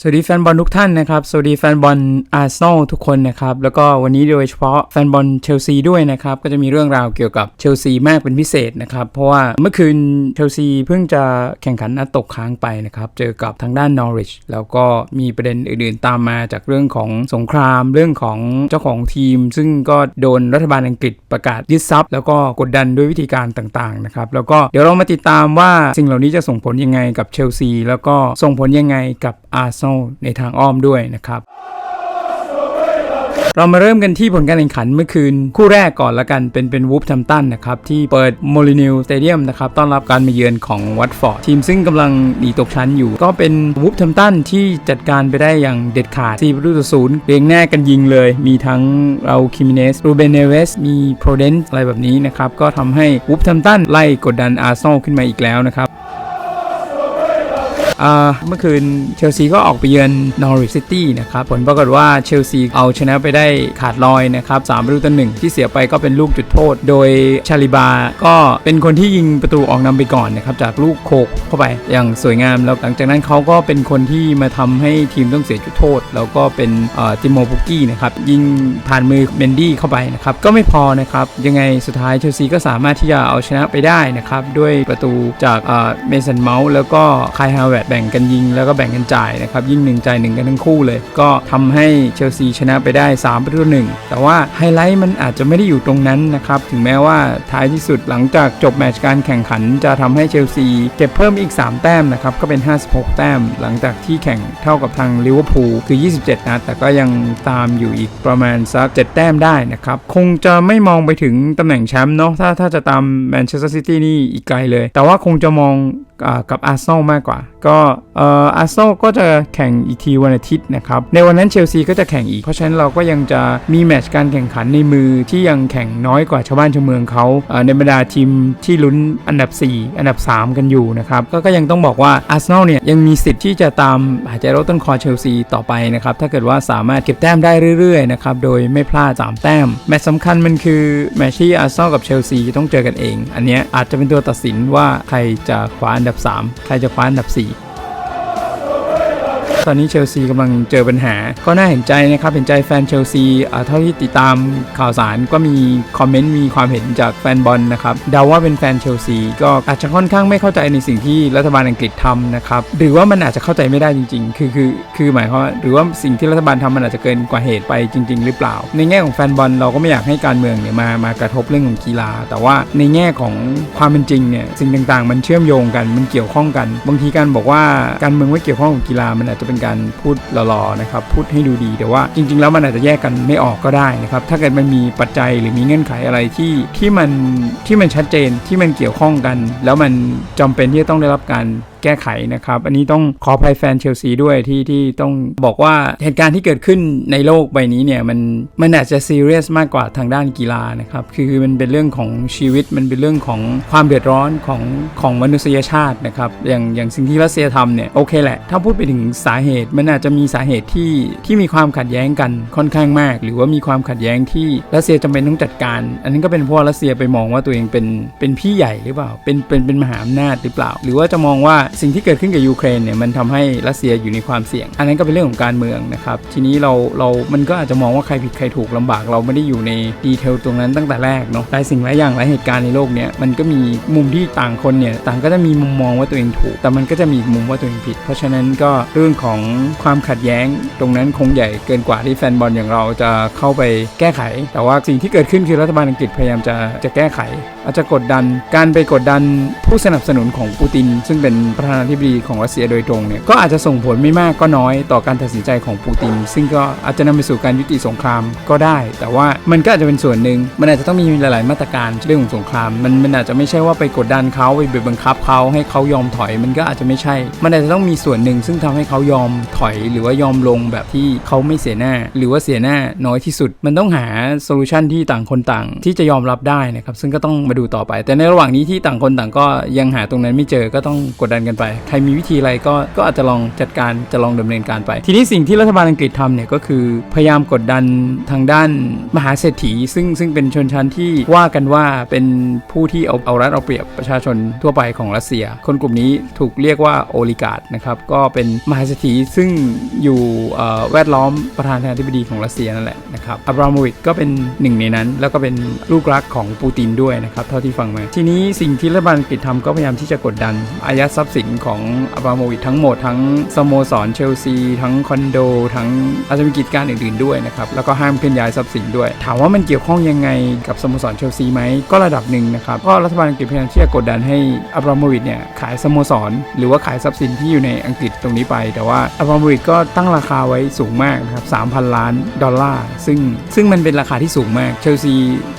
สวัสดีแฟนบอลทุกท่านนะครับ สวัสดีแฟนบอลอาร์เซนอลทุกคนนะครับ แล้วก็วันนี้โดยเฉพาะแฟนบอลเชลซีด้วยนะครับ ก็จะมีเรื่องราวเกี่ยวกับเชลซีมากเป็นพิเศษนะครับ เพราะว่าเมื่อคืนเชลซีเพิ่งจะแข่งขันนัดตกค้างไปนะครับ เจอกับทางด้านนอริชแล้วก็มีประเด็นอื่นๆตามมาจากเรื่องของสงคราม เรื่องของเจ้าของทีม ซึ่งก็โดนรัฐบาลอังกฤษประกาศยึดทรัพย์ แล้วก็กดดันด้วยวิธีการต่างๆนะครับ แล้วก็เดี๋ยวเรามาติดตามว่าสิ่งเหล่านี้จะส่งผลยังไงกับเชลซีแล้วก็ส่งผลยังไงกับอาร์เซนอลในทางอ้อมด้วยนะครับเรามาเริ่มกันที่ผลการแข่งขันเมื่อคืน คู่แรกก่อนละกันเป็นเป็นวูฟแทมตันนะครับที่เปิดโมลินิลสเตเดียมนะครับต้อนรับการมาเยือนของวัตฟอร์ดทีมซึ่งกำลังหนีตกชั้นอยู่ ก็เป็นวูฟแทมตันที่จัดการไปได้อย่างเด็ดขาด4ประตูต่อศูนย์เรียงแน่กันยิงเลย มีทั้งเราคิมิเนสรูเบนเนเวสมีโปรเดนอะไรแบบนี้นะครับก็ทำให้วูฟแทมตันไล่กดดันอาร์เซนอลขึ้นมาอีกแล้วนะครับ เมื่อคืนเชลซีก็ออกไปเยือนนอริ c ซิตี้นะครับ ผลปรากฏว่าเชลซีเอาชนะไปได้ขาดลอยนะครับ3ประตูต่อหนึ่งที่เสียไปก็เป็นลูกจุดโทษ โดยชาลิบาก็เป็นคนที่ยิงประตูออกนำไปก่อนนะครับจากลูกโคกเข้าไปอย่างสวยงามแล้วหลังจากนั้นเขาก็เป็นคนที่มาทำให้ทีมต้องเสียจุดโทษ แล้วก็เป็นติโมปุกกี้นะครับยิงผ่านมือเมนดี้เข้าไปนะครับก็ไม่พอนะครับยังไงสุดท้ายเชลซีก็สามารถที่จะเอาชนะไปได้นะครับด้วยประตูจากเมสันเมาส์แล้วก็คายฮาวเวร์ดแบ่งกันยิงแล้วก็แบ่งกันจ่ายนะครับยิงหนึ่งจ่ายหนึ่งกันทั้งคู่เลย ก็ทำให้เชลซีชนะไปได้3ประตูหนึ่งแต่ว่าไฮไลท์มันอาจจะไม่ได้อยู่ตรงนั้นนะครับถึงแม้ว่าท้ายที่สุดหลังจากจบแมตช์การแข่งขันจะทำให้เชลซีเก็บเพิ่มอีก 3 แต้มนะครับก็เป็น 56 แต้ม หลังจากที่แข่งเท่ากับทางลิเวอร์พูลคือ 27 นัดแต่ก็ยังตามอยู่อีกประมาณสัก 7 แต้มได้นะครับคงจะไม่มองไปถึงตำแหน่งแชมป์เนาะถ้าถ้าจะตามแมนเชสเตอร์ซิตี้นี่อีกไกลเลย แต่ว่าคงจะมอง กับอาร์เซนอลมากกว่า ก็อาร์เซนอลก็จะแข่งอีกทีวันอาทิตย์นะครับ ในวันนั้นเชลซีก็จะแข่งอีก เพราะฉะนั้นเราก็ยังจะมีแมตช์การแข่งขันในมือที่ยังแข่งน้อยกว่าชาวบ้านชาวเมืองเขาในบรรดาทีมที่ลุ้นอันดับ 4 อันดับ 3 กันอยู่นะครับ ก็ก็ยังต้องบอกว่าอาร์เซนอลเนี่ยยังมีสิทธิ์ที่จะตามหายใจรถต้นคอเชลซีต่อไปนะครับ ถ้าเกิดว่าสามารถเก็บแต้มได้เรื่อยๆนะครับ โดยไม่พลาด3แต้ม แมตช์สำคัญมันคือแมตช์ที่อาร์เซนอลกับเชลซีจะต้องเจอกันเอง อันนี้อาจจะเป็นตัวตัดสินว่าใครจะคว้าดับ 3 ใครจะคว้าอันดับ 4 ตอนนี้เชลซีกำลังเจอปัญหา ก็น่าเห็นใจนะครับ เห็นใจแฟนเชลซีอ่าเท่าที่ติดตามข่าวสารก็มีคอมเมนต์มีความเห็นจากแฟนบอลนะครับเดาว่าเป็นแฟนเชลซีก็อาจจะค่อนข้างไม่เข้าใจในสิ่งที่รัฐบาลอังกฤษทำนะครับหรือว่ามันอาจจะเข้าใจไม่ได้จริง ๆ คือคือคือหมายความว่าหรือว่าสิ่งที่รัฐบาลทำมันอาจจะเกินกว่าเหตุไปจริง ๆ หรือเปล่า ในแง่ของแฟนบอลเราก็ไม่อยากให้การเมืองเนี่ยมามากระทบเรื่องของกีฬา แต่ว่าในแง่ของความเป็นจริงเนี่ยสิ่งต่างๆ มันเชื่อมโยงกันมันเกี่ยวข้องกัน บางทีการบอกว่าการเมืองไม่เกี่ยวข้องกับกีฬามันอาจจะเป็นการพูดหล่อๆนะครับพูดให้ดูดีแต่ว่าจริง ๆ แล้วมันอาจจะแยกกันไม่ออกก็ได้นะครับถ้าเกิดมันมีปัจจัยหรือมีเงื่อนไขอะไรที่ที่มันที่มันชัดเจนที่มันเกี่ยวข้องกัน แล้วมันจำเป็นที่จะต้องได้รับการ แก้ไขนะครับ อันนี้ต้องขออภัยแฟนเชลซีด้วยที่ที่ต้องบอกว่าเหตุการณ์ที่เกิดขึ้นในโลกใบนี้เนี่ยมันมันอาจจะซีเรียสมากกว่าทางด้านกีฬานะครับ คือมันเป็นเรื่องของชีวิตมันเป็นเรื่องของความเดือดร้อนของของมนุษยชาตินะครับ อย่างอย่างสิ่งที่รัสเซียทำเนี่ยโอเคแหละ ถ้าพูดไปถึงสาเหตุมันอาจจะมีสาเหตุที่ที่มีความขัดแย้งกันค่อนข้างมาก หรือว่ามีความขัดแย้งที่รัสเซียจำเป็นต้องจัดการ อันนั้นก็เป็นเพราะรัสเซียไปมองว่าตัวเองเป็นเป็นพี่ใหญ่หรือเปล่าเป็นเป็นเป็นมหาอำนาจหรือเปล่า หรือว่าจะมองว่าสิ่งที่เกิดขึ้นกับยูเครนเนี่ยมันทำให้รัสเซียอยู่ในความเสี่ยง อันนั้นก็เป็นเรื่องของการเมืองนะครับทีนี้เราเรามันก็อาจจะมองว่าใครผิดใครถูกลำบาก เราไม่ได้อยู่ในดีเทลตรงนั้นตั้งแต่แรกเนาะหลายสิ่งหลายอย่างหลายเหตุการณ์ในโลกเนี่ยมันก็มีมุมที่ต่างคนเนี่ยต่างก็จะมีมุมมองว่าตัวเองถูก แต่มันก็จะมีมุมว่าตัวเองผิด เพราะฉะนั้นก็เรื่องของความขัดแย้งตรงนั้นคงใหญ่เกินกว่าที่แฟนบอลอย่างเราจะเข้าไปแก้ไข แต่ว่าสิ่งที่เกิดขึ้นคือรัฐบาลอังกฤษพยายามจะจะแก้ไข อาจจะกดดันการไปกดดันผู้สนับสนุนของปูติน ซึ่งเป็นประธานาธิบดีของรัสเซียโดยตรงเนี่ยก็อาจจะส่งผลไม่มากก็น้อยต่อการตัดสินใจของปูติน ซึ่งก็อาจจะนำไปสู่การยุติสงครามก็ได้ แต่ว่ามันก็อาจจะเป็นส่วนหนึ่งมันอาจจะต้องมีหลาย ๆ มาตรการเรื่องของสงคราม มันมันอาจจะไม่ใช่ว่าไปกดดันเขาไปบีบบังคับเขาให้เขายอมถอย มันก็อาจจะไม่ใช่ มันอาจจะต้องมีส่วนหนึ่งซึ่งทำให้เขายอมถอย หรือว่ายอมลงแบบที่เขาไม่เสียหน้า หรือว่าเสียหน้าน้อยที่สุด มันต้องหาโซลูชันที่ต่างคนต่างที่จะยอมรับได้นะครับซึ่งก็ต้องมาดูต่อไป แต่ในระหว่างนี้ที่ต่างคนต่างก็ยังหาตรงนั้นไม่เจอก็ต้องกดดันกันไป ใครมีวิธีอะไรก็ก็อาจจะลองจัดการจะลองดำเนินการไป ทีนี้สิ่งที่รัฐบาลอังกฤษทำเนี่ยก็คือพยายามกดดันทางด้านมหาเศรษฐี ซึ่งซึ่งเป็นชนชั้นที่ว่ากันว่าเป็นผู้ที่เอาเอารัดเอาเปรียบประชาชนทั่วไปของรัสเซีย คนกลุ่มนี้ถูกเรียกว่าโอลิการ์ดนะครับก็เป็นมหาเศรษฐีซึ่งอยู่แวดล้อมประธานาธิบดีของรัสเซียนั่นแหละนะครับอับราโมวิชก็เป็นหนึ่งในนั้น แล้วก็เป็นลูกรักของปูตินด้วยนะครับเท่าที่ฟังมา ทีนี้สิ่งที่รัฐบาลอังกฤษทำก็พยายามที่จะกดดันอายัดทรัพย์สินของอับราโมวิชทั้งหมดทั้งสโมสรเชลซี ทั้งคอนโด ทั้งอาจจะมีกิจการอื่นๆด้วยนะครับ แล้วก็ห้ามเคลื่อนย้ายทรัพย์สินด้วย ถามว่ามันเกี่ยวข้องยังไงกับสโมสรเชลซีไหมก็ระดับหนึ่งนะครับก็รัฐบาลอังกฤษพยายามที่จะกดดันให้อับราโมวิชเนี่ยขายสโมสร หรือว่าขายทรัพย์สินที่อยู่ในอังกฤษตรงนี้ไป แต่ว่าอับราโมวิชก็ตั้งราคาไว้สูงมากนะครับ3,000 ล้านดอลลาร์ซึ่งซึ่งมันเป็นราคาที่สูงมากเชลซี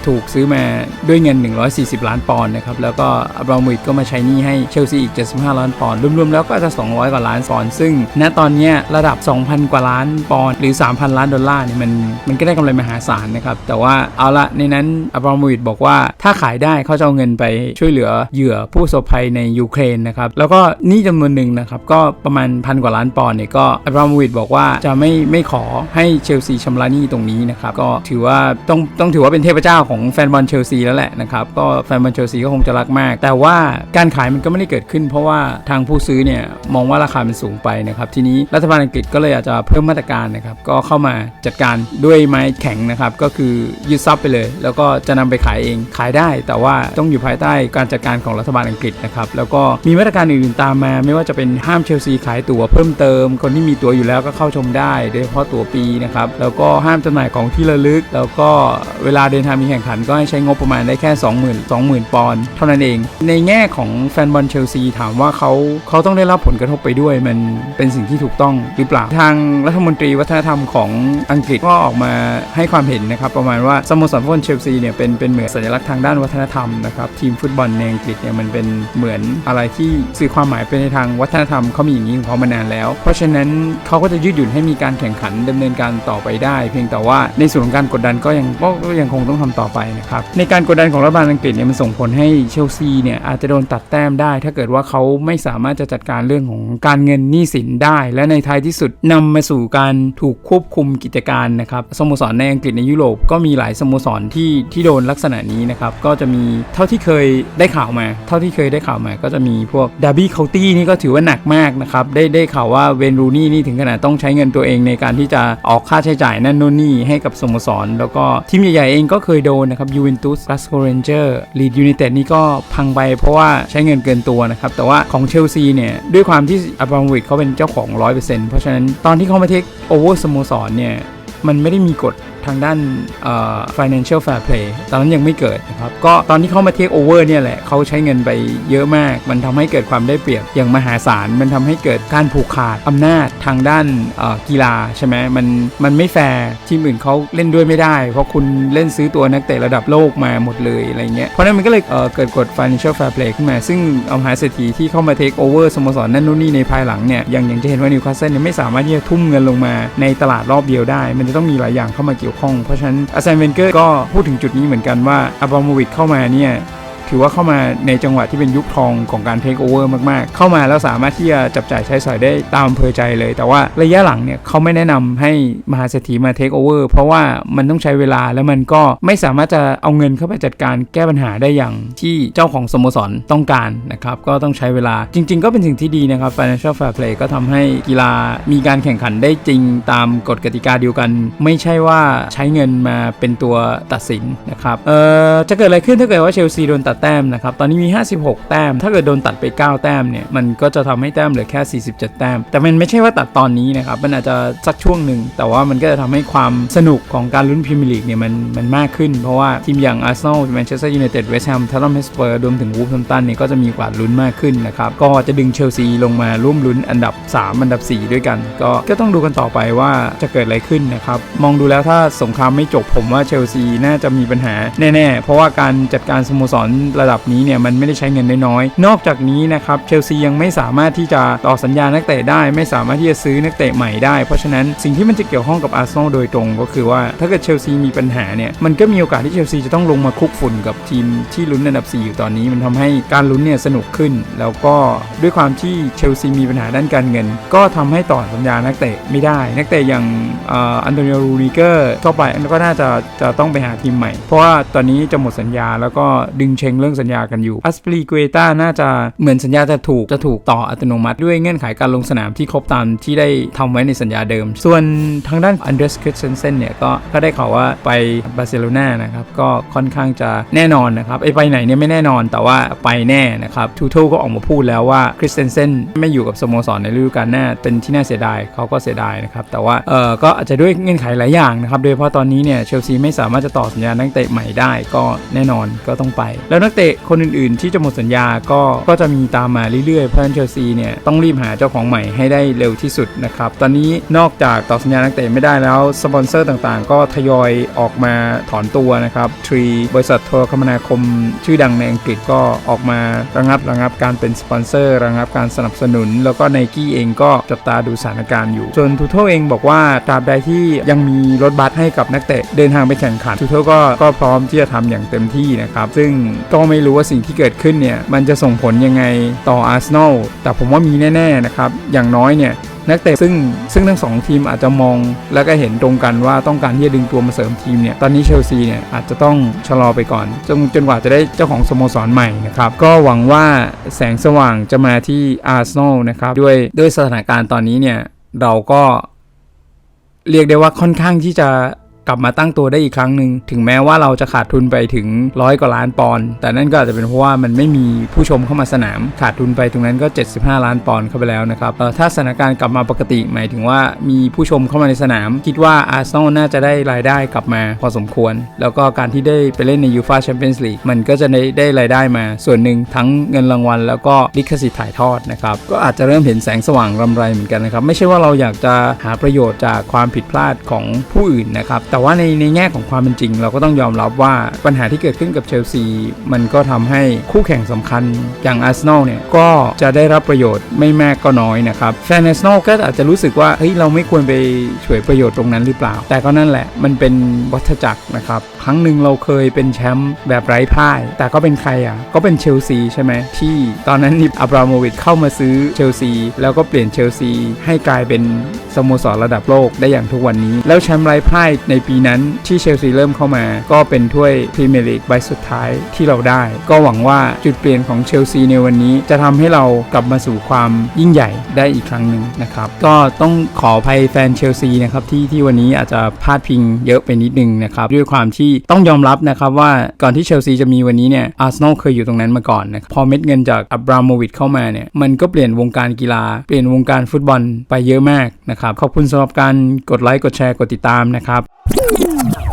ถูกซื้อมาด้วยเงิน 140 ล้านปอนด์นะครับแล้วก็อับราโมวิชก็มาใช้นี้ให้เชลซีอีก 75ล้านปอนด์รวมๆแล้วก็จะ 200 กว่าล้านปอนด์ซึ่งณตอนนี้ระดับ 2,000 กว่าล้านปอนด์หรือ 3,000 ล้านดอลลาร์เนี่ยมันมันก็ได้กำไรมหาศาลนะครับ แต่ว่าเอาละในนั้นอับราโมวิชบอกว่าถ้าขายได้เขาจะเอาเงินไปช่วยเหลือเหยื่อผู้ประสบภัยในยูเครนนะครับแล้วก็นี้จำนวนหนึ่งนะครับก็ประมาณพันกว่าล้านปอนด์เนี่ยก็อับราโมวิชบอกว่าจะไม่ไม่ขอให้เชลซีชำระหนี้ตรงนี้นะครับก็ถือว่าต้องต้องถือว่าเป็นเทพเจ้าของแฟนบอลเชลซีแล้วแหละนะครับก็แฟนบอลเชลซีก็คงจะรักมาก แต่ว่าการขายมันก็ไม่ได้เกิดขึ้น เพราะว่าทางผู้ซื้อเนี่ยมองว่าราคามันสูงไปนะครับทีนี้รัฐบาลอังกฤษก็เลยอาจจะเพิ่มมาตรการนะครับก็เข้ามาจัดการด้วยไม้แข็งนะครับก็คือยึดทรัพย์ไปเลย แล้วก็จะนำไปขายเองขายได้ แต่ว่าต้องอยู่ภายใต้การจัดการของรัฐบาลอังกฤษนะครับแล้วก็มีมาตรการอื่นๆตามมา ไม่ว่าจะเป็นห้ามเชลซีขายตั๋วเพิ่มเติม คนที่มีตั๋วอยู่แล้วก็เข้าชมได้ โดยเฉพาะตั๋วปีนะครับแล้วก็ห้ามจำหน่ายของที่ระลึก แล้วก็เวลาเดินทางมีแข่งขัน ก็ให้ใช้งบประมาณได้แค่ 20,000 20,000 ปอนด์เท่านั้นเอง ในแง่ของแฟนบอลเชลซีถามว่าเขาเขาต้องได้รับผลกระทบไปด้วย มันเป็นสิ่งที่ถูกต้องหรือเปล่า ทางรัฐมนตรีวัฒนธรรมของอังกฤษก็ออกมาให้ความเห็นนะครับ ประมาณว่าสโมสรฟุตบอลเชลซีเนี่ยเป็นเป็นเหมือนสัญลักษณ์ทางด้านวัฒนธรรมนะครับทีมฟุตบอลในอังกฤษเนี่ยมันเป็นเหมือนอะไรที่สื่อความหมายไปในทางวัฒนธรรมเขามีอย่างนี้ของเขามานานแล้ว เพราะฉะนั้นเขาก็จะยืดหยุ่นให้มีการแข่งขันดำเนินการต่อไปได้ เพียงแต่ว่าในส่วนของการกดดันก็ยังก็ยังคงต้องทำต่อไปนะครับในการกดดันของรัฐบาลอังกฤษเนี่ยมันส่งผลให้เชลซีเนี่ยอาจจะโดนตัดแต้มได้ ถ้าเกิดว่าเขาไม่สามารถจะจัดการเรื่องของการเงินหนี้สินได้ และในท้ายที่สุดนำมาสู่การถูกควบคุมกิจการนะครับสโมสรในอังกฤษในยุโรปก็มีหลายสโมสรที่ที่โดนลักษณะนี้นะครับก็จะมีเท่าที่เคยได้ข่าวมา เท่าที่เคยได้ข่าวมา ก็จะมีพวกดาร์บี้เคาน์ตี้นี่ก็ถือว่าหนักมากนะครับได้ได้ข่าวว่าเวนรูนี่นี่ถึงขนาดต้องใช้เงินตัวเองในการที่จะออกค่าใช้จ่ายนั่นนู่นนี่ให้กับสโมสร แล้วก็ทีมใหญ่ๆเองก็เคยโดนนะครับยูเวนตุสลาสโกเรนเจอร์ลีดยูไนเต็ดนี่ก็พังไปเพราะว่าใช้เงินเกินตัวนะครับแต่ว่าของเชลซีเนี่ย ด้วยความที่อับราโมวิชเขาเป็นเจ้าของ 100%เพราะฉะนั้นตอนที่เขามาเทคโอเวอร์สโมสรเนี่ย มันไม่ได้มีกฎ ทางด้าน financial fair play ตอนนั้นยังไม่เกิดนะครับ ก็ตอนที่เข้ามาเทคโอเวอร์เนี่ยแหละเขาใช้เงินไปเยอะมาก มันทำให้เกิดความได้เปรียบอย่างมหาศาล มันทำให้เกิดการผูกขาดอำนาจทางด้านกีฬาใช่ไหมมันมันไม่แฟร์ทีมอื่นเขาเล่นด้วยไม่ได้ เพราะคุณเล่นซื้อตัวนักเตะระดับโลกมาหมดเลยอะไรเงี้ยเพราะนั้นมันก็เลยเเกิดกฎ financial fair play ขึ้นมา ซึ่งเอามหาเศรษฐีที่เข้ามาเทคโอเวอร์สโมสรนั่นนู่นนี่ในภายหลังเนี่ยอย่างอย่างจะเห็นว่านิวคาสเซิลเนี่ยไม่สามารถที่จะทุ่มเงินลงมาในตลาดรอบเดียวได้ มันจะต้องมีหลายอย่างเข้ามาเกี่ยวข้อง เพราะฉะนั้นอาร์เซนเวนเกอร์ก็พูดถึงจุดนี้เหมือนกันว่าอับราโมวิชเข้ามาเนี่ย ถือว่าเข้ามาในจังหวะที่เป็นยุคทองของการเทคโอเวอร์มากๆ เข้ามาแล้วสามารถที่จะจับจ่ายใช้สอยได้ตามอำเภอใจเลย แต่ว่าระยะหลังเนี่ยเขาไม่แนะนำให้มหาเศรษฐีมาเทคโอเวอร์เพราะว่ามันต้องใช้เวลาแล้วมันก็ไม่สามารถจะเอาเงินเข้าไปจัดการแก้ปัญหาได้อย่างที่เจ้าของสโมสรต้องการนะครับ ก็ต้องใช้เวลาจริง ๆ ก็เป็นสิ่งที่ดีนะครับ Financial Fair Play ก็ทำให้กีฬามีการแข่งขันได้จริงตามกฎกติกาเดียวกัน ไม่ใช่ว่าใช้เงินมาเป็นตัวตัดสินนะครับเอ่อจะเกิดอะไรขึ้นถ้าเกิดว่าเชลซีโดนตัดแต้มนะครับ ตอนนี้มี 56 แต้ม ถ้าเกิดโดนตัดไป 9 แต้มเนี่ย มันก็จะทำให้แต้มเหลือแค่ 47 แต้ม แต่มันไม่ใช่ว่าตัดตอนนี้นะครับ มันอาจจะสักช่วงหนึ่ง แต่ว่ามันก็จะทำให้ความสนุกของการลุ้นพรีเมียร์ลีกเนี่ยมันมันมากขึ้น เพราะว่าทีมอย่างอาร์เซนอลแมนเชสเตอร์ยูไนเต็ดเวสต์แฮมทอตแนมเฮสเปอร์รวมถึงวูฟแฮมตันเนี่ยก็จะมีกว่าลุ้นมากขึ้นนะครับ ก็จะดึงเชลซีลงมาร่วมลุ้นอันดับ 3 อันดับ 4 ด้วยกัน ก็ก็ต้องดูกันต่อไปว่าจะเกิดอะไรขึ้นนะครับมองดูแล้วถ้าสงครามไม่จบผมว่าเชลซีน่าจะมีปัญหาแน่ๆ เพราะว่าการจัดการสโมสรระดับนี้เนี่ยมันไม่ได้ใช้เงินน้อยๆนอกจากนี้นะครับเชลซียังไม่สามารถที่จะต่อสัญญานักเตะได้ ไม่สามารถที่จะซื้อนักเตะใหม่ได้ เพราะฉะนั้นสิ่งที่มันจะเกี่ยวข้องกับอาร์เซนอลโดยตรงก็คือว่าถ้าเกิดเชลซีมีปัญหาเนี่ยมันก็มีโอกาสที่เชลซีจะต้องลงมาคุกฝุ่นกับทีมที่ลุ้นอันดับ 4 อยู่ตอนนี้มันทำให้การลุ้นเนี่ยสนุกขึ้น แล้วก็ด้วยความที่เชลซีมีปัญหาด้านการเงิน ก็ทำให้ต่อสัญญานักเตะไม่ได้ นักเตะอย่างอันโตนิโอรูริเกอร์เข้าไปก็น่าจะจะต้องไปหาทีมใหม่ เพราะว่าตอนนี้จะหมดสัญญาแล้วก็ดึงเชงเรื่องสัญญากันอยู่อัสปรีเกตาน่าจะเหมือนสัญญาจะถูกจะถูกต่ออัตโนมัติด้วยเงื่อนไขการลงสนามที่ครบตามที่ได้ทำไว้ในสัญญาเดิม ส่วนทางด้านอันเดรสคริสเซนเซนเนี่ยก็ก็ได้ข่าวว่าไปบาร์เซโลนานะครับก็ค่อนข้างจะแน่นอนนะครับไอไปไหนเนี่ยไม่แน่นอนแต่ว่าไปแน่นะครับทูโทก็ออกมาพูดแล้วว่าคริสเซนเซนไม่อยู่กับสโมสรในฤดูกาลหน้าเป็นที่น่าเสียดายเขาก็เสียดายนะครับแต่ว่าเออก็อาจจะด้วยเงื่อนไขหลายอย่างนะครับโดยเฉพาะตอนนี้เนี่ยเชลซีไม่สามารถจะต่อสัญญานักเตะใหม่ได้ก็แน่นอนก็ต้องไปแล้วนักเตะคนอื่นๆ ที่จะหมดสัญญาก็ก็จะมีตามมาเรื่อยๆ เพราะฉะนั้นเชลซีเนี่ยต้องรีบหาเจ้าของใหม่ให้ได้เร็วที่สุดนะครับ ตอนนี้นอกจากต่อสัญญานักเตะไม่ได้แล้ว สปอนเซอร์ต่างๆ ก็ทยอยออกมาถอนตัวนะครับทรีบริษัทโทรคมนาคมชื่อดังในอังกฤษก็ออกมาระงับระงับการเป็นสปอนเซอร์ระงับการสนับสนุน แล้วก็ไนกี้เองก็จับตาดูสถานการณ์อยู่ส่วนทูโทเองบอกว่าตราบใดที่ยังมีรถบัสให้กับนักเตะเดินทางไปแข่งขันทูโทก็ก็พร้อมที่จะทำอย่างเต็มที่นะครับซึ่งก็็ไม่รู้ว่าสิ่งที่เกิดขึ้นเนี่ยมันจะส่งผลยังไงต่ออาร์เซนอลแต่ผมว่ามีแน่ๆนะครับ อย่างน้อยเนี่ยนักเตะซึ่งซึ่งทั้งสองทีมอาจจะมองแล้วก็เห็นตรงกันว่าต้องการที่จะดึงตัวมาเสริมทีมเนี่ยตอนนี้เชลซีเนี่ยอาจจะต้องชะลอไปก่อน จนจนกว่าจะได้เจ้าของสโมสรใหม่นะครับ ก็หวังว่าแสงสว่างจะมาที่อาร์เซนอลนะครับด้วยด้วยสถานการณ์ตอนนี้เนี่ยเราก็เรียกได้ว่าค่อนข้างที่จะ กลับมาตั้งตัวได้อีกครั้งหนึ่งถึงแม้ว่าเราจะขาดทุนไปถึงร้อยกว่าล้านปอนด์แต่นั่นก็อาจจะเป็นเพราะว่ามันไม่มีผู้ชมเข้ามาสนาม ขาดทุนไปตรงนั้นก็ 75 ล้านปอนด์เข้าไปแล้วนะครับเอ่ถ้าสถานการณ์กลับมาปกติหมายถึงว่ามีผู้ชมเข้ามาในสนาม คิดว่าอาร์เซนอลน่าจะได้รายได้กลับมาพอสมควร แล้วก็การที่ได้ไปเล่นในยูฟาแชมเปี้ยนส์ลีกมันก็จะได้ได้รายได้มา ส่วนหนึ่งทั้งเงินรางวัล แล้วก็ลิขสิทธิ์ถ่ายทอดนะครับก็อาจจะเริ่มเห็นแสงสว่างรำไรเหมือนกันนะครับไม่ใช่ว่าเราอยากจะหาประโยชน์จากความผิดพลาดของผู้อื่นนะครับแแต่ว่าในในแง่ของความเป็นจริง เราก็ต้องยอมรับว่าปัญหาที่เกิดขึ้นกับเชลซี มันก็ทำให้คู่แข่งสำคัญอย่างอาร์เซนอลเนี่ย ก็จะได้รับประโยชน์ไม่แมากก็น้อยนะครับแฟนอาร์เซนอลก็อาจจะรู้สึกว่าเฮ้ยเราไม่ควรไปช่วยประโยชน์ตรงนั้นหรือเปล่า แต่ก็นั่นแหละมันเป็นวัฏจักรนะครับครั้งหนึ่งเราเคยเป็นแชมป์แบบไร้พ่าย แต่ก็เป็นใครอะก็เป็นเชลซีใช่ไหมที่ตอนนั้นนิบอับราโมวิชเข้ามาซื้อเชลซีแล้วก็เปลี่ยนเชลซีให้กลายเป็นสโมสรระดับโลกได้อย่างทุกวันนี้ แล้วแชมป์ไร้พ่ายในปีนั้นที่เชลซีเริ่มเข้ามา ก็เป็นถ้วยพรีเมียร์ลีกใบสุดท้ายที่เราได้ ก็หวังว่าจุดเปลี่ยนของเชลซีในวันนี้จะทำให้เรากลับมาสู่ความยิ่งใหญ่ได้อีกครั้งหนึ่งนะครับ ก็ต้องขออภัยแฟนเชลซีนะครับที่ที่วันนี้อาจจะพลาดพิงเยอะไปนิดนึงนะครับด้วยความที่ต้องยอมรับนะครับว่าก่อนที่เชลซีจะมีวันนี้เนี่ยอาร์เซนอลเคยอยู่ตรงนั้นมาก่อนนะพอเม็ดเงินจากอับราโมวิชเข้ามาเนี่ยมันก็เปลี่ยนวงการกีฬา เปลี่ยนวงการฟุตบอลไปเยอะมากนะครับขอบคุณสำหรับการกดไลค์กดแชร์กดติดตามนะครับ Woo!